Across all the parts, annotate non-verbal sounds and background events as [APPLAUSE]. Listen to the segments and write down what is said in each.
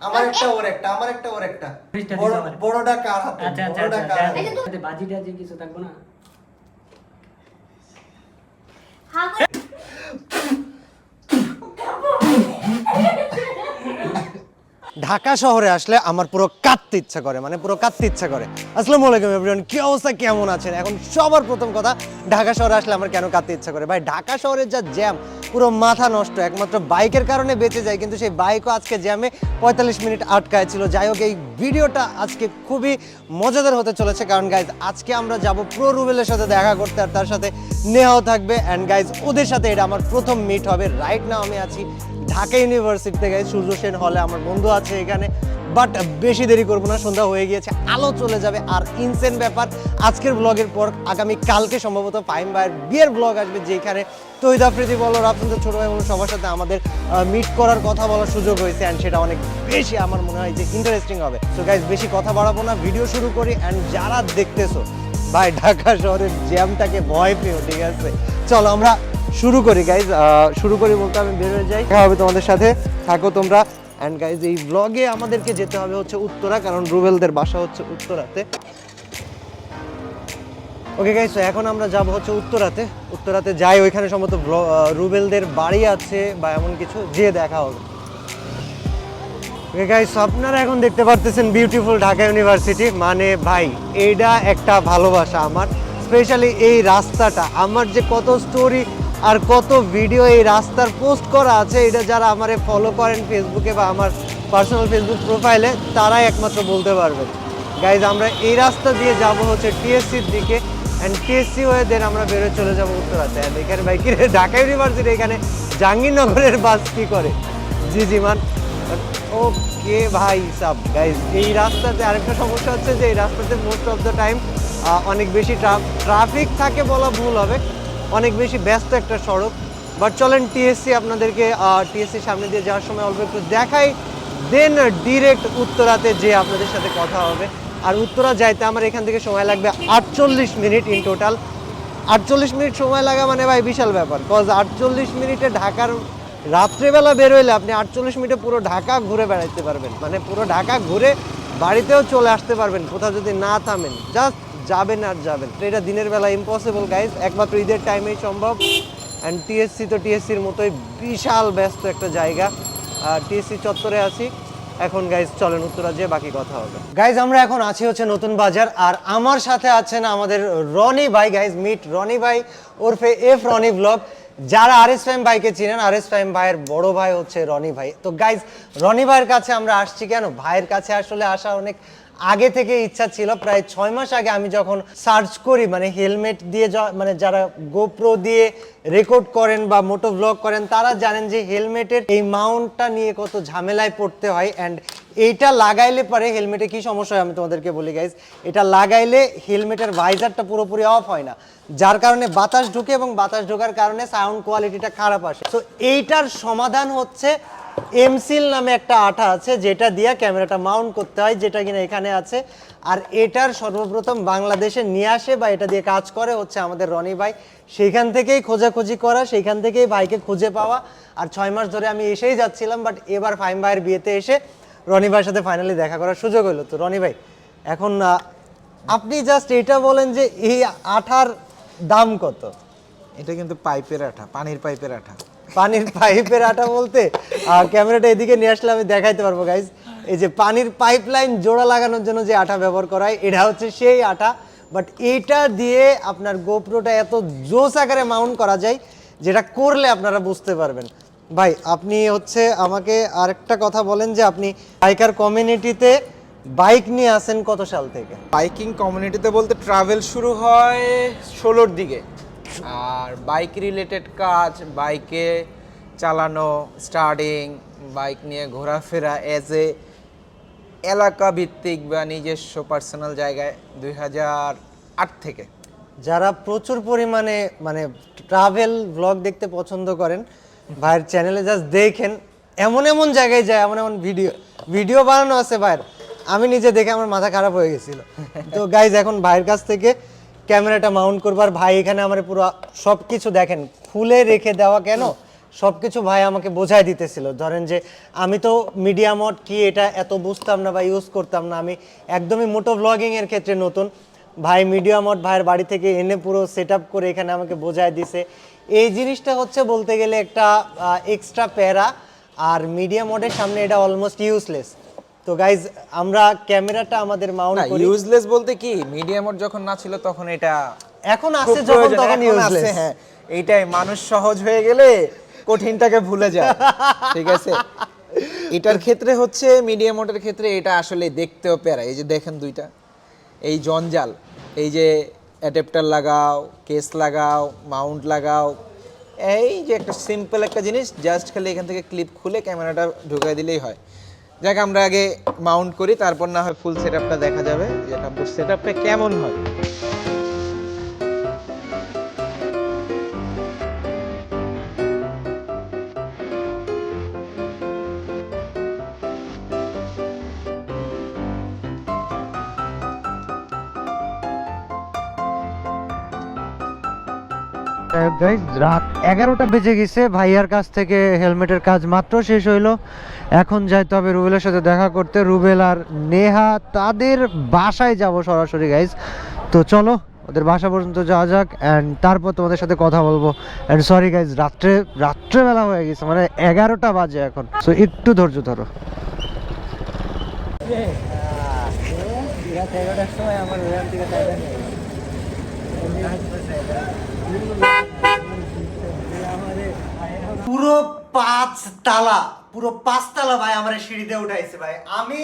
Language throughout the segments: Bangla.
আমার একটা ওর একটা আমার একটা ওর একটা। বড়টা কার হাতে? আচ্ছা আচ্ছা বড়টা আচ্ছা কার হাতে? আচ্ছা বাজি টাজি কিছু থাকব না? হ্যাঁ [LAUGHS] করে- ঢাকা শহরে আসলে আমার পুরো কাঁদতে ইচ্ছা করে মানে পুরো কাঁদতে ইচ্ছা করে। আসসালামু আলাইকুম এভরিওয়ান কি অবস্থা, কেমন আছেন? এখন সবার প্রথম কথা, ঢাকা শহরে আসলে আমার কেন কাঁদতে ইচ্ছা করে? ভাই, ঢাকা শহরের যা জ্যাম পুরো মাথা নষ্ট, একমাত্র বাইকের কারণে বেঁচে যায়, কিন্তু সেই বাইকও আজকে জ্যামে পঁয়তাল্লিশ মিনিট আটকায় ছিল যাই হোক, এই ভিডিওটা আজকে খুবই মজাদার হতে চলেছে, কারণ গাইজ আজকে আমরা যাব প্রো রুবেলের সাথে দেখা করতে, আর তার সাথে নেহাও থাকবে। অ্যান্ড গাইজ ওদের সাথে এটা আমার প্রথম মিট হবে। রাইট নাও আমি আছি ঢাকা ইউনিভার্সিটি থেকে সূর্য সেন হলে আমার বন্ধু আছে এখানে। বাট বেশি দেরি করব না, সন্ধ্যা হয়ে গিয়েছে, আলো চলে যাবে। আর ইনসেন ব্যাপার, আজকের ব্লগের পর আগামী কালকে সম্ভবত ফাইম ভাইয়ের বিয়ের ব্লগ আসবে যেখানে তৈদ আফ্রিদি বলো রাফসুন্দর ছোট ভাই সবার সাথে আমাদের মিট করার কথা বলার সুযোগ হয়েছে। অ্যান্ড সেটা অনেক বেশি আমার মনে হয় যে ইন্টারেস্টিং হবে। সো গাইজ বেশি কথা বাড়াবো না ভিডিও শুরু করি। অ্যান্ড যারা দেখতেছো, ভাই, ঢাকা শহরের জ্যামটাকে ভয় পেও, ঠিক আছে? চলো, আমরা শুরু করি গাইজ শুরু করি বলতে আমি বের হয়ে যাই। দেখা হবে তোমাদের সাথে। থাকো তোমরা। অ্যান্ড গাইজ এই ব্লগে আমাদেরকে যেতে হবে হচ্ছে উত্তরা, কারণ রুবেলদের বাসা হচ্ছে উত্তরাতে। ওকে গাইজ এখন আমরা যাব হচ্ছে উত্তরাতে। উত্তরাতে যাই, ওইখানে সম্ভবত ব্ল- রুবেলদের বাড়ি আছে বা এমন কিছু যেয়ে দেখা হবে। ওকে গাইস আপনারা এখন দেখতে পারতেছেন বিউটিফুল ঢাকা ইউনিভার্সিটি মানে ভাই এইটা একটা ভালোবাসা আমার। স্পেশালি এই রাস্তাটা। আমার যে কত স্টোরি আর কত ভিডিও এই রাস্তার পোস্ট করা আছে এটা যারা আমারে ফলো করেন ফেসবুকে বা আমার পার্সোনাল ফেসবুক প্রোফাইলে তারাই একমাত্র বলতে পারবে। গাইজ আমরা এই রাস্তা দিয়ে যাব হচ্ছে টিএসসির দিকে অ্যান্ড টিএসসি হয়ে দেন আমরা বেরোয় চলে যাব উত্তরাতে আর এখানে ভাই কি রে, ঢাকা ইউনিভার্সিটি এখানে জাহাঙ্গীরনগরের বাস কি করে? জি জি মান। ওকে ভাই সাব। গাইজ এই রাস্তাতে আরেকটা সমস্যা হচ্ছে যে এই রাস্তাতে মোস্ট অফ দ্য টাইম অনেক বেশি ট্রাফিক থাকে বলা ভুল হবে অনেক বেশি ব্যস্ত একটা সড়ক। বাট চলেন টিএসসি আপনাদেরকে টিএসসি সামনে দিয়ে যাওয়ার সময় অল্প একটু দেখাই। দেন ডিরেক্ট উত্তরাতে যে আপনাদের সাথে কথা হবে। আর উত্তরা যাইতে আমার এখান থেকে সময় লাগবে আটচল্লিশ মিনিট ইন টোটাল আটচল্লিশ মিনিট সময় লাগা মানে ভাই বিশাল ব্যাপার। কজ আটচল্লিশ মিনিটে ঢাকার রাত্রেবেলা বেরোইলে আপনি আটচল্লিশ মিনিটে পুরো ঢাকা ঘুরে বেড়াইতে পারবেন। মানে পুরো ঢাকা ঘুরে বাড়িতেও চলে আসতে পারবেন, কোথাও যদি না থামেন। জাস্ট যাবেন আর যাবেন। এটা দিনের বেলা ইম্পসিবল গাইজ একমাত্র ঈদের টাইমেই সম্ভব। অ্যান্ড টিএসসি তো টিএসসির মতোই বিশাল ব্যস্ত একটা জায়গা। আর টিএসসি চত্বরে আছি। এখন গাইজ চলেন উত্তরা যেয়ে বাকি কথা হবে। গাইজ আমরা এখন আছি হচ্ছে নতুন বাজার। আর আমার সাথে আছেন আমাদের রনি ভাই গাইজ মিট রনি ভাই ওরফে এফ রনি ব্লগ যারা আর এস ফাইম ভাইকে চিনেন আর এস ফাইম ভাইয়ের বড় ভাই হচ্ছে রনি ভাই। তো গাইজ রনি ভাইয়ের কাছে আমরা আসছি কেন? ভাইয়ের কাছে আসলে আসা অনেক আগে থেকে ইচ্ছা ছিল, প্রায় ছয় মাস আগে আমি যখন সার্চ করি মানে হেলমেট দিয়ে মানে যারা গোপ্রো দিয়ে রেকর্ড করেন বা মোটো ব্লগ করেন, তারা জানেন যে হেলমেটের এই মাউন্টটা নিয়ে কত ঝামেলায় পড়তে হয় অ্যান্ড এইটা লাগাইলে পরে হেলমেটে কি সমস্যা হয় আমি তোমাদেরকে বলি গাইজ এটা লাগাইলে হেলমেটের ভাইজারটা পুরোপুরি অফ হয় না। যার কারণে বাতাস ঢুকে এবং বাতাস ঢোকার কারণে সাউন্ড কোয়ালিটিটা খারাপ আসে। তো এইটার সমাধান হচ্ছে এমসিল নামে একটা আঠা আছে, যেটা দিয়ে ক্যামেরাটা মাউন্ট করতে হয়, যেটা কিনা এখানে আছে। আর এটার সর্বপ্রথম বাংলাদেশে নিয়ে আসে বা এটা দিয়ে কাজ করে হচ্ছে আমাদের রনি ভাই। সেইখান থেকেই খোঁজাখুঁজি করা, সেইখান থেকেই ভাইকে খুঁজে পাওয়া। আর ছয় মাস ধরে আমি এসেই যাচ্ছিলাম বাট এবার ফাইম ভাইয়ের বিয়েতে এসে রনি ভাইয়ের সাথে ফাইনালি দেখা করার সুযোগ হলো। তো রনি ভাই, এখন আপনি জাস্ট এটা বলেন যে এই আঠার দাম কত? এটা কিন্তু পাইপের আঠা, পানির পাইপের আঠা। পানির পাইপের আটা বলতে ক্যামেরাটা এদিকে নিয়ে আসলে আমি দেখাইতে পারব গাইজ এই যে পানির পাইপ লাইন জোড়া লাগানোর জন্য যে আটা ব্যবহার করা হয়, এটা হচ্ছে সেই আটা। বাট এইটা দিয়ে আপনার গোপ্রোটা এত জোস আকারে মাউন্ট করা যায়, যেটা করলে আপনারা বুঝতে পারবেন। ভাই, আপনি হচ্ছে আমাকে আরেকটা কথা বলেন যে আপনি বাইকার কমিউনিটিতে বাইক নিয়ে আসেন কত সাল থেকে? বাইকিং কমিউনিটিতে বলতে ট্রাভেল শুরু হয় ষোলোর দিকে। আর বাইক রিলেটেড কাজ বাইকে চালানো স্টার্টিং বাইক নিয়ে ঘোরাফেরা এজ এ এলাকা ভিত্তিক বা নিজস্ব পার্সোনাল জায়গায় দুই হাজার আট থেকে। যারা প্রচুর পরিমাণে মানে ট্রাভেল ব্লগ দেখতে পছন্দ করেন ভাইয়ের চ্যানেলে জাস্ট দেখেন এমন এমন জায়গায় যায় এমন এমন ভিডিও ভিডিও বানানো আছে ভাইয়ের। আমি নিজে দেখে আমার মাথা খারাপ হয়ে গেছিল। [LAUGHS] তো গাইজ এখন ভাইয়ের কাছ থেকে ক্যামেরাটা মাউন্ট করবার ভাই এখানে আমার পুরো সব কিছু দেখেন, খুলে রেখে দেওয়া কেন? সব কিছু ভাই আমাকে বোঝাই দিতেছিল। ধরেন যে, আমি তো মিডিয়া মড কি এটা এত বুঝতাম না বা ইউজ করতাম না। আমি একদমই মোটো ব্লগিং এর ক্ষেত্রে নতুন। ভাই মিডিয়া মড ভাইয়ের বাড়ি থেকে এনে পুরো সেট করে এখানে আমাকে বোঝায় দিছে। এই জিনিসটা হচ্ছে বলতে গেলে একটা এক্সট্রা প্যারা। আর মিডিয়া মডের সামনে এটা অলমোস্ট ইউজলেস তো গাইজ আমরা ক্যামেরাটা আমাদের মাউন্ট করি। ইউজলেস বলতে কি মিডিয়াম মোড যখন না ছিল তখন এটা এখন আসছে যখন তখন ইউজলেস হ্যাঁ। এইটাই মানুষ সহজ হয়ে গেলে কঠিনটাকে ভুলে যায়। [LAUGHS] ঠিক আছে? এটার ক্ষেত্রে হচ্ছে মিডিয়াম মোটের ক্ষেত্রে এটা আসলে দেখতেও প্যারা। এই যে দেখেন দুইটা। এই জঞ্জাল এই যে অ্যাডাপ্টার লাগাও কেস লাগাও মাউন্ট লাগাও। এই যে একটা সিম্পল একটা জিনিস জাস্ট খালি এখান থেকে ক্লিপ খুলে ক্যামেরাটা ঢুকাই দিলেই হয়। যাক, আমরা আগে মাউন্ট করি, তারপর না হয় ফুল সেটআপটা দেখা যাবে, যেটা কাপড় সেটআপটা কেমন হয় রাত এগারোটা বেজে গেছে। ভাইয়ার কাছ থেকে হেলমেটের কাজ মাত্র শেষ হইল। এখন যাইতে হবে রুবেলের সাথে দেখা করতে। রুবেল আর নেহা, তাদের বাসায় যাব সরাসরি গাইজ তো চলো, ওদের বাসা পর্যন্ত যাওয়া যাক অ্যান্ড তারপর তোমাদের সাথে কথা বলব। অ্যান্ড সরি গাইজ রাত্রে, রাত্রেবেলা হয়ে গেছে মানে এগারোটা বাজে এখন। সো একটু ধৈর্য ধরো। আমার পুরো পাঁচ তালা পুরো পাঁচ তালা ভাই আমার সিঁড়িতে উঠাইছে ভাই। আমি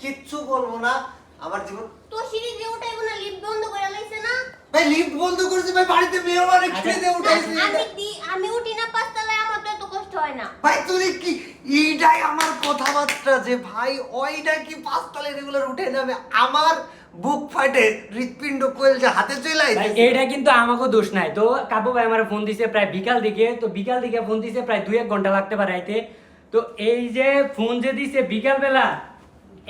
কিচ্ছু বলব না আমার জীবন তো সিঁড়ি দিয়ে উঠাইবো না লিফট বন্ধ করে লাইছে না? ভাই লিফট বন্ধ করেছে ভাই বাড়িতে মেহমানের সিঁড়িতে উঠাইছে। আমি দি- আমি উঠি না পাঁচতলায় আমার তো এত কষ্ট হয় না। ভাই তুই কি এইটাই আমার কথাবার্তা যে ভাই ওইটা কি পাঁচ পাঁচতলা রেগুলার উঠে যাবে আমার বুক ফাটে হৃৎপিণ্ড কোয়েল যে হাতে চলে আইছে এইটা কিন্তু আমাকেও দোষ নাই। তো কাবু ভাই আমার ফোন দিছে প্রায় বিকাল দিকে। তো বিকাল দিকে ফোন দিছে প্রায় দুই এক ঘণ্টা লাগতে পারে আইতে। তো এই যে ফোন যে দিছে বিকাল বেলা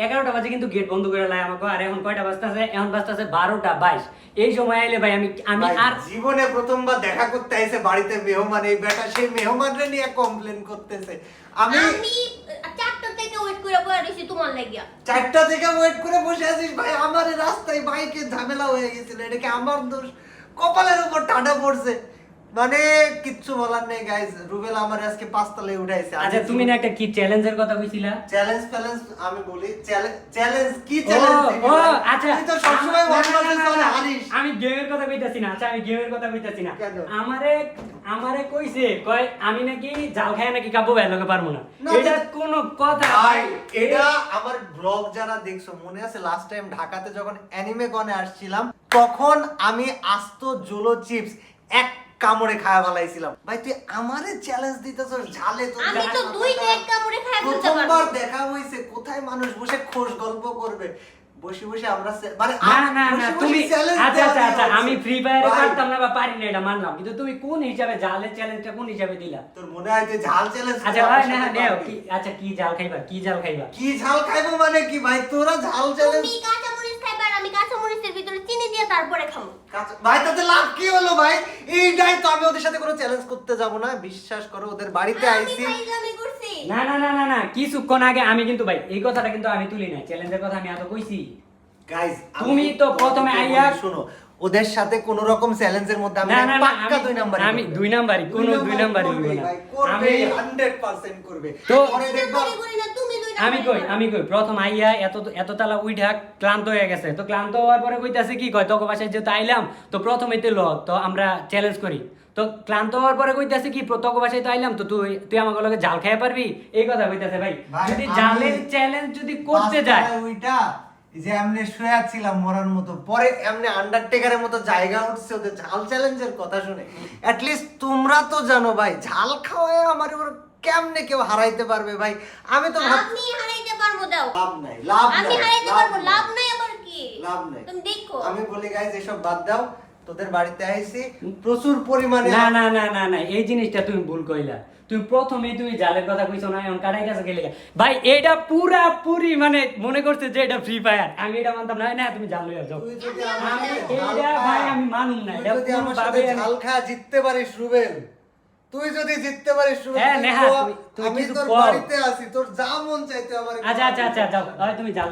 এগারোটা বাজে কিন্তু গেট বন্ধ করে লাই আমাকে। আর এখন কয়টা বাজতে আছে এখন বাজতে আছে বারোটা বাইশ। এই সময় আইলে ভাই আমি আমি আর জীবনে প্রথমবার দেখা করতে আইছে বাড়িতে মেহমান। এই বেটা সেই মেহমানরে নিয়ে কমপ্লেন করতেছে। আমি থেকে ওয়েট করে বসে রইছি তোমার লাগিয়া। চারটা থেকে ওয়েট করে বসে আছিস ভাই আমার রাস্তায় বাইকে ঝামেলা হয়ে গেছিল এটা কি আমার দোষ? কপালের উপর টাটা পড়ছে। মানে কিচ্ছু বলার নেই গাইস রুবেল আমার আজকে পাঁচতলায় উঠাইছে। আচ্ছা তুমি না একটা কি চ্যালেঞ্জের কথা কইছিলা? চ্যালেঞ্জ ফ্যালেঞ্জ আমি বলি চ্যালেঞ্জ কি চ্যালেঞ্জ ও, আচ্ছা তুই তো সবসময় না, হারিস। আমি গেমের কথা কইতাছি না আচ্ছা আমি গেমের কথা কইতাছি না। কেন? আমারে আমারে কইছে কয় আমি নাকি জাল খায় নাকি কাবু ভাই লগে পারব না। এটা কোনো কথা ভাই এটা আমার ব্লগ যারা দেখছ মনে আছে লাস্ট টাইম ঢাকাতে যখন অ্যানিমে গনে আসছিলাম তখন আমি আস্ত জোলো চিপস এক কামড়ে খাওয়া ফেলাইছিলাম। ভাই তুই আমারে চ্যালেঞ্জ দিতেছস ঝালে তো আমি তো দুই এক কামড়ে খাই ফেলতে প্রথমবার পারব। দেখা হইছে কোথায় মানুষ বসে খোশ গল্প করবে। বসে বসে আমরা মানে না না না তুমি আচ্ছা আচ্ছা আচ্ছা আমি ফ্রি ফায়ারে পারতাম না বা পারি না এটা মানলাম কিন্তু তুমি কোন হিসাবে জালের চ্যালেঞ্জটা কোন হিসাবে দিলা? তোর মনে হয় যে ঝাল চ্যালেঞ্জ আচ্ছা ভাই না নেও কি আচ্ছা কি জাল খাইবা কি জাল খাইবা? কি ঝাল খাইবো মানে কি ভাই? তোরা ঝাল চ্যালেঞ্জ তুমি কাঁচা মরিচ খাইবা আর আমি কাঁচা মরিচের ভিতরে চিনি দিয়ে তারপরে খাব। ভাই তাতে লাভ কি হলো ভাই? এইটাই তো আমি ওদের সাথে কোনো চ্যালেঞ্জ করতে যাব না। বিশ্বাস করো ওদের বাড়িতে আইছি না না না না না কিছুক্ষণ আগে আমি কিন্তু ভাই এই কথাটা কিন্তু আমি তুলি না চ্যালেঞ্জের কথা আমি এত কইছি। গাইস তুমি তো প্রথমে আইয়া- শোনো ওদের সাথে কোন রকম চ্যালেঞ্জের মধ্যে আমি পাক্কা দুই নাম্বার আমি দুই নাম্বারই কোনো দুই নাম্বারই হইব না। আমি আমি 100% করবে। তো পরে দেখবা আমি কই আমি কই প্রথম আইয়া এত এত তালা উইঠা ক্লান্ত হয়ে গেছে। তো ক্লান্ত হওয়ার পরে কইতাছে কি কয় তোকে বাসায় যেহেতু আইলাম তো প্রথমে তো ল তো আমরা চ্যালেঞ্জ করি। তো ক্লান্ত হওয়ার পরে কইতাছে কি তোকে বাসায় তো আইলাম তো তুই তুই আমাকে লগে জাল খাইয়া পারবি? এই কথা কইতাছে ভাই। যদি জালের চ্যালেঞ্জ যদি করতে যায় ওইটা যে এমনি শুয়ে ছিলাম মরার মতো পরে এমনি আন্ডারটেকারের মতো জায়গা উঠছে ওদের ঝাল চ্যালেঞ্জের কথা শুনে। লিস্ট তোমরা তো জানো ভাই ঝাল খাওয়ায় আমার কেমনে কেউ হারাইতে পারবে ভাই? আমি তো আমি হারাইতে পারব দাও। লাভ নাই লাভ আমি হারাইতে পারব লাভ নাই। আবার কি? লাভ নাই। তুমি দেখো। আমি বলি গাইজ এসব বাদ দাও তোদের বাড়িতে আইছি প্রচুর পরিমাণে না না না না না এই জিনিসটা তুমি ভুল কইলা। তুমি প্রথমে তুমি জালের কথা কইছো না এখন কাটাই কাছে গেলে ভাই এটা পুরা পুরি মানে মনে করছে যে এটা ফ্রি ফায়ার আমি এটা মানতাম না না তুমি জাল লইয়া যাও। তুই যদি আমি আমার এইটা ভাই আমি মানুম না এটা যদি আমার সাথে খা জিততে পারিস রুবেল। তুই যদি জিততে পারিস হ্যাঁ, নেহা, আমি তোর বাড়িতে আছি তোর যা মন চাইতে আমার আচ্ছা আচ্ছা আচ্ছা যাও তাহলে তুমি জাল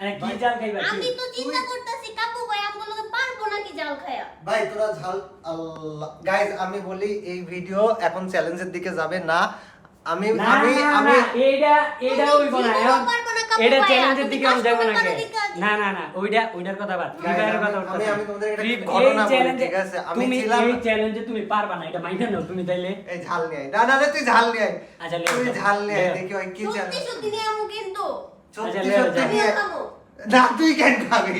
আরে কি জাল খাইবা আমি তো চিন্তা করতেছি কাকু ভাই পারব নাকি জাল খায়া ভাই তোরা ঝাল আল্লাহ গাইজ আমি বলি এই ভিডিও এখন চ্যালেঞ্জের দিকে যাবে না। আমি আমি আমি এইটা তুমি হইব না এটা চ্যালেঞ্জের দিকে আমি যাব না না না না ওইটা ওইটার কথা বাদ ফ্রি ফায়ারের কথা আমি- আমি তোমাদের একটা ঘটনা বলি, ঠিক আছে? আমি ছিলাম- এই চ্যালেঞ্জে তুমি পারবা না এটা মাইনা নাও তুমি তাইলে। এই ঝাল নিয়ে আয়। না না তুই ঝাল নিয়ে আয়। আচ্ছা, লে, তুই ঝাল নিয়ে দেখি ওই কি চ্যালেঞ্জ সত্যি নিয়ে আমু কিন্তু। সত্যি আচ্ছা, সত্যি নিয়ে না তুই কেন খাবি?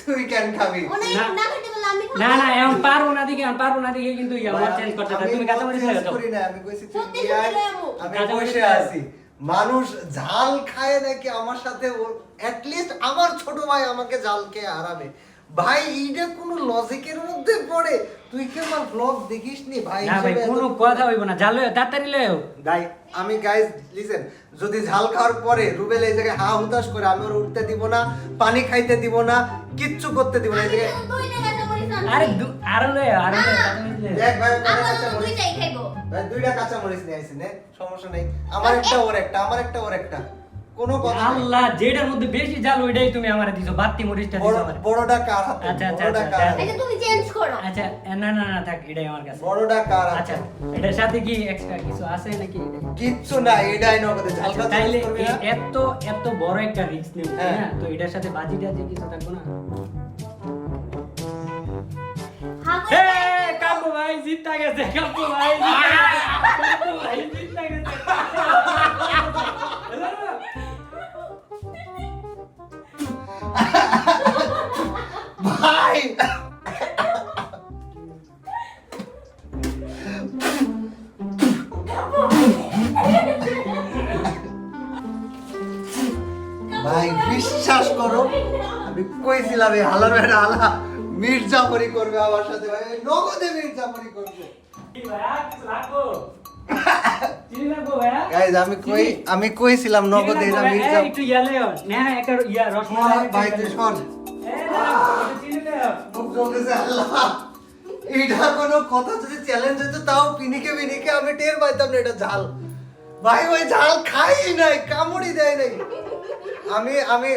তুই কেন খাবি? না। না খেতে বলে আমি খাব। না না এখন পারব না দিকে এখন পারব না দিকে কিন্তু ইয়া চেঞ্জ করতে তুমি কাঁচামরিচ change লাগাও না, আমি কইছি সত্যি সত্যি। আমি। বসে আছি। মানুষ ঝাল খায় নাকি আমার সাথে আমার ছোট ভাই আমাকে ঝাল খেয়ে হারাবে। ভাই এইটা কোনো লজিকের মধ্যে পড়ে? তুই কি আমার ব্লগ দেখিস নি ভাই না ভাই কোনো কথা হইব না। লইও, তাড়াতাড়ি গাই আমি গাইজ লিসেন যদি ঝাল খাওয়ার পরে রুবেল এই জায়গায় হা হুতাশ করে আমি ওর উঠতে দিব না পানি খাইতে দিব না কিচ্ছু করতে দিব না এই জায়গায়। আরে দু- আরও লইও আরও দেখ ভাই ভাই দুইটা কাঁচা মরিচ নিয়ে আইছি নে সমস্যা নেই। আমার একটা ওর একটা আমার একটা ওর একটা। কোনো কথা আল্লাহ যেটার মধ্যে বেশি জাল ওইটাই তুমি আমারে দিছো বাত্তি মরিচটা দিছো আমারে। বড়টা কার হাতে? আচ্ছা, আচ্ছা, বড়টা আচ্ছা, আচ্ছা। আচ্ছা তুমি চেঞ্জ করো। আচ্ছা না না না থাক এটাই আমার কাছে। বড়টা কার আচ্ছা এটার সাথে কি এক্সট্রা কিছু আছে নাকি? কিচ্ছু না এটাই নগদে। তাইলে? এত এত বড় একটা রিস্ক নেব হ্যাঁ। হ্যাঁ তো এটার সাথে বাজি টাজি কিছু থাকব না? হা ভাই জিততা গেছে কাব্য ভাই! গেছে বিশ্বাস করো আমি কইছিলাম এই হালার বেটা হালা মির্জাফরি করবে আমার সাথে নগদে করবে গাইজ আমি কই আমি কইছিলাম নগদে এরা মির্জা একটু ইয়ালে না একটা ইয়া রসমালাই ভাই তুই শোন। খুব চলতেছে আল্লাহ এটা কোনো কথা যদি চ্যালেঞ্জ হতো তাও পিনিকে পিনিকে আমি টের পাইতাম না এটা ঝাল। ভাই ওই ঝাল খাই নাই কামড়ি দেয় নাই। আমি আমি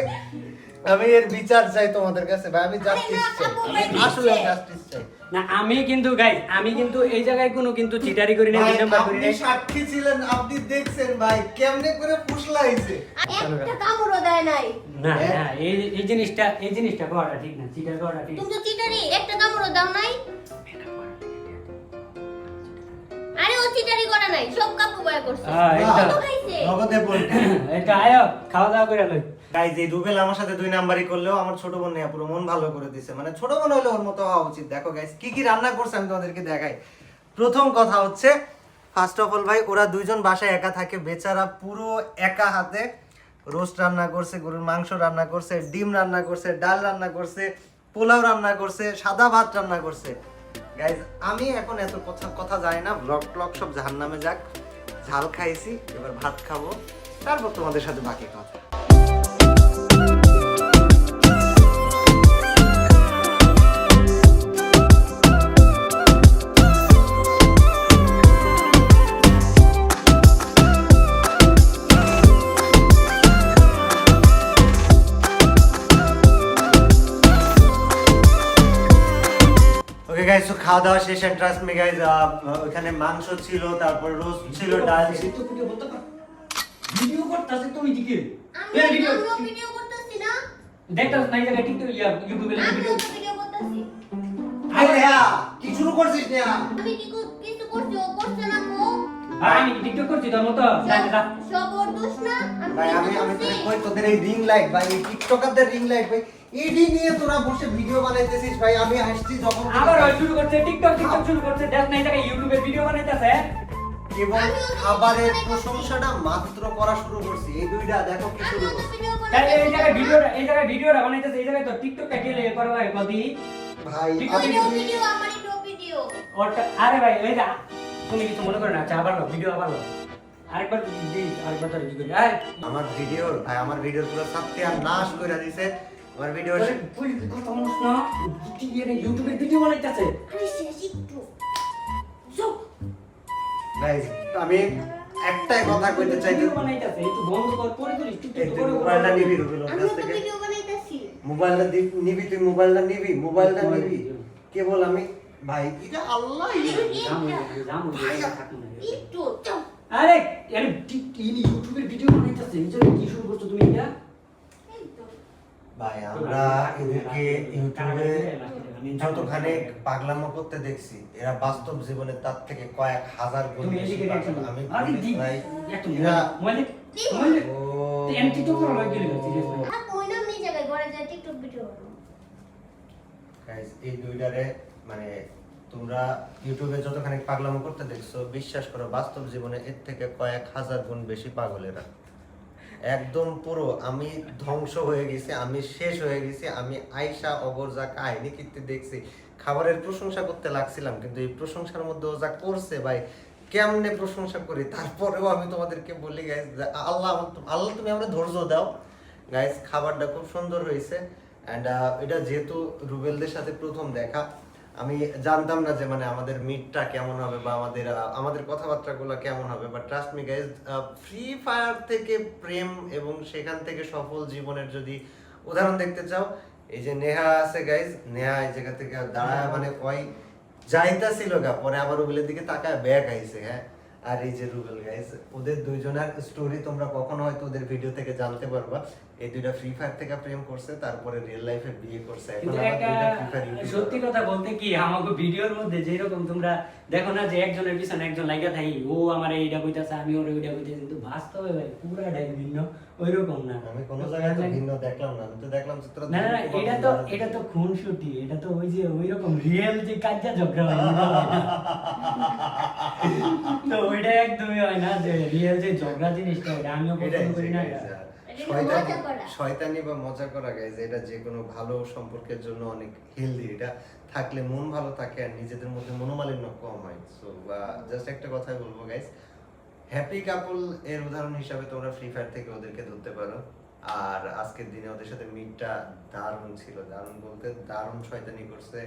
আমি এর বিচার চাই তোমাদের কাছে ভাই আমি জাস্টিস চাই। ভাই আসলে জাস্টিস চাই। না আমি কিন্তু গাইস আমি কিন্তু এই জায়গায় কোনো কিন্তু চিটারি করি না নাম্বার করি আপনি না সাক্ষী ছিলেন আপনি দেখছেন ভাই কেমনে করে ফুসলাইছে একটা কামড়ও দেয় নাই। না হ্যাঁ। না এই এই জিনিসটা এই জিনিসটা করা ঠিক না চিটার করাটা ঠিক তুমি তো চিটারি একটা কামড়ও দাও নাই। আরে ও চিটারি করে নাই সব কাকু ভাই করছে হ্যাঁ, এটা- তো খাইছে? নগদে বলতে এটা আয়ো খাওয়া দাওয়া করে লই। গাইজ এই রুবেল আমার সাথে দুই নাম্বারই করলেও আমার ছোট বোন নেয়া পুরো মন ভালো করে দিছে। মানে ছোট বোন হলে ওর মতো হওয়া উচিত। দেখো গাইজ কি কি রান্না করছে আমি তোমাদেরকে দেখাই। প্রথম কথা হচ্ছে ফার্স্ট অফ অল ভাই, ওরা দুইজন বাসায় একা থাকে। বেচারা পুরো একা হাতে রোস্ট রান্না করছে, গরুর মাংস রান্না করছে, ডিম রান্না করছে, ডাল রান্না করছে, পোলাও রান্না করছে, সাদা ভাত রান্না করছে। গাইজ আমি এখন এত কথা কথা জানি না। ব্লগ ট্লগ সব জাহার নামে যাক। ঝাল খাইছি, এবার ভাত খাব। তারপর তোমাদের সাথে বাকি কথা। খাওয়া দাওয়া শেষ এন্ড ট্রাস্ট মি গাইস ওখানে মাংস ছিল তারপর রোস্ট ছিল ডাল ছিল। তো ভিডিও করতে পার ভিডিও করতেছে তুমি দিকে আমি ভিডিও করতেছি না? দেখতাছ না টিকটক ইয়া ইউটিউবে ভিডিও করতেছি আরে নেহা কি শুরু করছিস নেহা আমি কি কিছু করছি ও করছে না কো আমি টিকটক করছি তোর মতো? যা যা। সব ভাই আমি আমি কই তোদের এই রিং লাইট ভাই এই টিকটকারদের রিং লাইট ভাই এডি নিয়ে তোরা বসে ভিডিও বানাইতেছিস ভাই আমি হাসছি যখন আবার শুরু করছে টিকটক টিকটক শুরু করছে দেখ না এই জায়গায় ইউটিউবে ভিডিও বানাইতেছে। এবং তো খাবারের প্রশংসাটা মাত্র করা শুরু করছি এই দুইটা দেখো কি শুরু করছি। এই জায়গায় ভিডিওটা এই জায়গায় ভিডিওটা বানাইতেছে এই জায়গায় তো টিকটকটা গেলে এ করা লাগে কদি ভাই ভিডিও আমারই তো ভিডিও আরে ভাই এই তুমি কিছু মনে করো না আচ্ছা আবার ভিডিও আবার আরেকবার দি আরেকবার তোর কি করি আমার ভিডিওর ভাই আমার ভিডিওর পুরো সাথে আর নাশ করে দিছে। আমার ভিডিও আরে, কথা বলিস না। কি এর ইউটিউবে ভিডিও বানাইতেছে? আরে শেষ একটু। যাও। গাইস আমি একটাই কথা কইতে চাই ভিডিও বানাইতাছে। একটু বন্ধ কর পরে করিস একটু এই একটু তুই করে মোবাইলটা নিবি রুবেল কাছ থেকে। ভিডিও বানাইতেছি। মোবাইলটা নিবি তুই মোবাইলটা নিবি মোবাইলটা নিবি। কেবল আমি ভাই এটা আল্লাহ একটু। আরে আরে ইনি ইউটিউবের ভিডিও বানাইতাছে এই জন্য কি শুরু করছ তুমি এটা? এই তো। ভাই আমরা এদেরকে ইউটিউবে যতখানি পাগলামো করতে দেখছি এরা বাস্তব জীবনে তার থেকে কয়েক হাজার গুণ বেশি। আমি ভাই এরা মোবাইল ও। এন করা যাই টিকটক ভিডিও এই দুইটারে মানে তোমরা ইউটিউবে যতখানি পাগলামো করতে দেখছ, বিশ্বাস করো, বাস্তব জীবনে এর থেকে কয়েক হাজার গুণ বেশি পাগলেরা। একদম পুরো, আমি ধ্বংস হয়ে গেছি, আমি শেষ হয়ে গেছি, আমি আয়সা অগর যা কাহিনী কীর্তি দেখছি, খাবারের প্রশংসা করতে লাগছিলাম, কিন্তু এই প্রশংসার মধ্যে ও যা করছে ভাই, কেমনে প্রশংসা করি? তারপরেও আমি তোমাদেরকে বলি গাইজ আল্লাহ আল্লাহ তুমি আমরা ধৈর্য দাও। গাইজ খাবারটা খুব সুন্দর হয়েছে অ্যান্ড এটা যেহেতু রুবেলদের সাথে প্রথম দেখা আমি জানতাম না যে মানে আমাদের মিটটা কেমন হবে বা আমাদের আমাদের কথাবার্তাগুলো কেমন হবে but trust me guys Free Fire থেকে প্রেম এবং সেখান থেকে সফল জীবনের যদি উদাহরণ দেখতে চাও এই যে নেহা আছে গাইজ নেহা এই জায়গা থেকে দাঁড়ায় মানে কয় যাইতাছিল গা পরে আবার রুবেলের দিকে তাকায় ব্যাগ আইছে হ্যাঁ। আর এই যে রুবেল গাইজ ওদের দুইজনের স্টোরি তোমরা কখনো হয়তো ওদের ভিডিও থেকে জানতে পারবা। এই দুইটা ফ্রি ফায়ার থেকে প্রেম করছে তারপরে রিয়েল লাইফে বিয়ে করছে। কিন্তু একটা সত্যি কথা বলতে কি আমাকে ভিডিওর মধ্যে যেরকম তোমরা দেখো না যে একজনের পিছনে একজন লাগা থাকি ও আমার এইটা কইতাছে আমি ওর ওইটা কইতাছি কিন্তু বাস্তবে ভাই পুরাটাই ভিন্ন ওইরকম না। আমি কোনো জায়গায় তো ভিন্ন দেখলাম না আমি তো দেখলাম যে তোরা না না এটা তো এটা তো। খুনসুটি এটা তো ওই যে ওই রকম রিয়েল যে কাজা ঝগড়া হয়। তো ওইটা একদমই হয় না যে রিয়েল যে ঝগড়া জিনিসটা ওইটা আমিও পছন্দ করি না। শয়তানি শয়তানি বা মজা করা গাইজ এটা যে কোনো ভালো সম্পর্কের জন্য অনেক হেলদি এটা থাকলে মন ভালো থাকে আর নিজেদের মধ্যে মনোমালিন্য কম হয়। সো জাস্ট একটা কথাই বলব গাইজ হ্যাপি কাপল এর উদাহরণ হিসাবে তোমরা ফ্রি ফায়ার থেকে ওদেরকে ধরতে পারো। আর আজকের দিনে ওদের সাথে মিটটা দারুণ ছিল। দারুণ বলতে দারুণ শয়তানি করছে।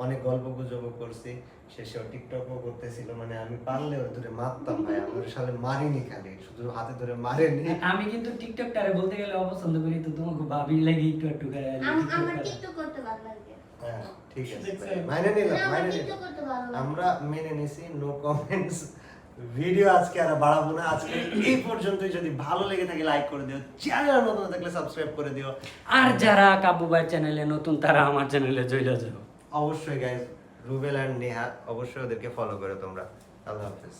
অনেক গল্প গুজবও করছি শেষে ও টিকটকও করতেছিল মানে আমি পারলে ওর ধরে মারতাম ভাই আমার সালে মারিনি খালি শুধু হাতে ধরে মারেনি। আমি কিন্তু টিকটকটারে বলতে গেলে অপছন্দ করি তো তোমাকে ভাবির লাগে একটু একটু করে আম- আমার টিকটক করতে ভালো লাগে। হ্যাঁ, ঠিক আছে মাইনে নিলাম মাইনে টিকটক নিলাম। করতে ভালো লাগে। আমরা মেনে নিছি নো কমেন্টস ভিডিও আজকে আর বাড়াবো না আজকে এই পর্যন্তই যদি ভালো লেগে থাকে লাইক করে দিও চ্যানেল নতুন থাকলে সাবস্ক্রাইব করে দিও। আর যারা কাবু ভাই চ্যানেলে নতুন তারা আমার চ্যানেলে চলে যাও। অবশ্যই গাইজ রুবেল অ্যান্ড নেহা অবশ্যই ওদেরকে ফলো করে তোমরা। আল্লাহ হাফেজ।